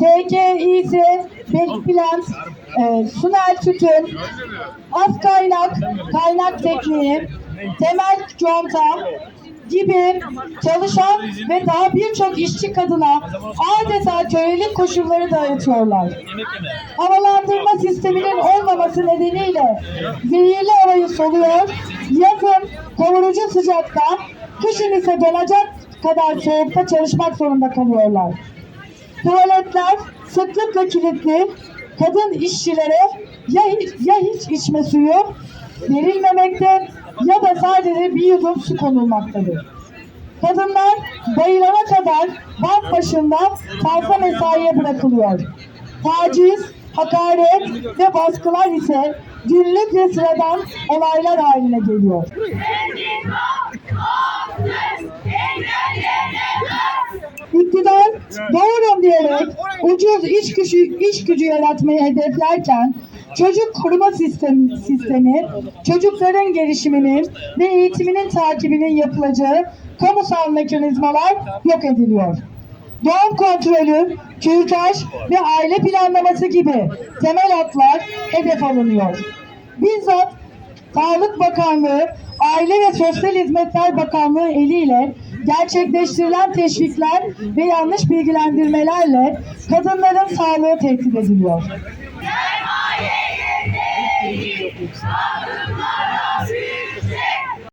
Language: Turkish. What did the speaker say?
TKİZ, Bekplant, e, Sunel Tütün, Az Kaynak, Kaynak Tekniği, Temel Conta, gibi çalışan ve daha birçok işçi kadına adeta kölelik koşulları dayatıyorlar. Havalandırma sisteminin olmaması nedeniyle zehirli havayı soluyor, yazın kavurucu sıcakta, kışın ise donacak kadar soğukta çalışmak zorunda kalıyorlar. Tuvaletler sıklıkla kilitli, kadın işçilere ya hiç, ya hiç içme suyu verilmemekte sadece bir yudum su konulmaktadır. Kadınlar bayılana kadar bank başında fazla mesaiye bırakılıyor. Taciz, hakaret ve baskılar ise günlük ve sıradan olaylar haline geliyor. İktidar doğurum diyerek ucuz iş gücü, iş gücü yaratmayı hedeflerken çocuk koruma sistemi, sistemi çocukların gelişiminin ve eğitiminin takibinin yapılacağı kamusal mekanizmalar yok ediliyor. Doğum kontrolü, kürtaj ve aile planlaması gibi temel haklar hedef alınıyor. Bizzat Sağlık Bakanlığı, Aile ve Sosyal Hizmetler Bakanlığı eliyle gerçekleştirilen teşvikler ve yanlış bilgilendirmelerle kadınların sağlığı tehdit ediliyor. করছে